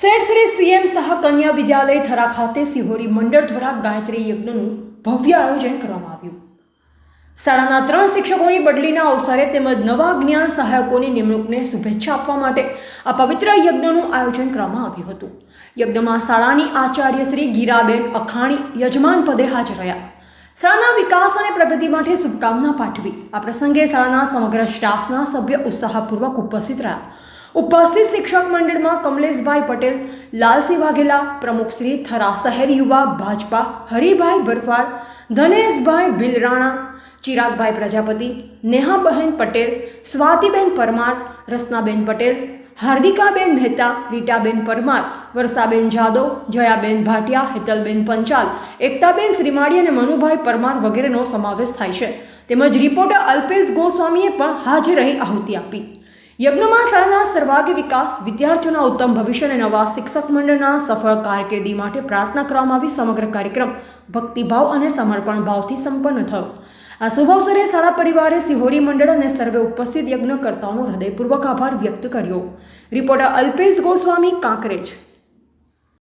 શેઠ Shri CM સહ કન્યા વિદ્યાલય થરા ખાતે સિહોરી મંડળ દ્વારા ગાયત્રી યજ્ઞનું ભવ્ય આયોજન કરવામાં આવ્યું. શાળાના ત્રણ શિક્ષકોની બદલીના અવસરે તેમજ નવા જ્ઞાન સહાયકોની નિમણૂકને શુભેચ્છા આપવા માટે આ પવિત્ર યજ્ઞનું આયોજન કરવામાં આવ્યું હતું. યજ્ઞમાં શાળાની આચાર્ય શ્રી ગીરાબેન અખાણી યજમાન પદે હાજર રહ્યા. શાળાના વિકાસ અને પ્રગતિ માટે શુભકામના પાઠવી. આ પ્રસંગે શાળાના સમગ્ર સ્ટાફના સભ્ય ઉત્સાહપૂર્વક ઉપસ્થિત રહ્યા. ઉપસ્થિત શિક્ષક મંડળમાં કમલેશભાઈ પટેલ લાલસિંહ વાઘેલા પ્રમુખશ્રી થરા શહેર યુવા, ભાજપા, હરિભાઈ બરફાડ ધનેશભાઈ બિલરાણા, ચિરાગભાઈ પ્રજાપતિ, નેહાબહેન પટેલ, સ્વાતિબેન પરમાર રસનાબેન પટેલ, હાર્દિકાબેન મહેતા, રીટાબેન પરમાર, વર્ષાબેન જાદવ, જયાબેન ભાટિયા, હેતલબેન પંચાલ, એકતાબેન શ્રીમાળી અને મનુભાઈ પરમાર વગેરેનો સમાવેશ થાય છે. તેમજ રિપોર્ટર અલ્પેશ ગોસ્વામીએ પણ હાજર રહી આહુતિ આપી. યજ્ઞમાં શાળાના સર્વાગી વિકાસ, વિદ્યાર્થીઓના ઉત્તમ ભવિષ્ય અને નવા શિક્ષક મંડળના સફળ કારકિર્દી માટે પ્રાર્થના કરવામાં આવી સમગ્ર કાર્યક્રમ ભક્તિભાવ અને સમર્પણ ભાવથી સંપન્ન થયો. આ શુભ અવસરે શાળા પરિવારે સિહોરી મંડળ અને સર્વે ઉપસ્થિત યજ્ઞકર્તાઓનો હૃદયપૂર્વક આભાર વ્યક્ત કર્યો. રિપોર્ટર અલ્પેશ ગોસ્વામી, કાંકરેજ.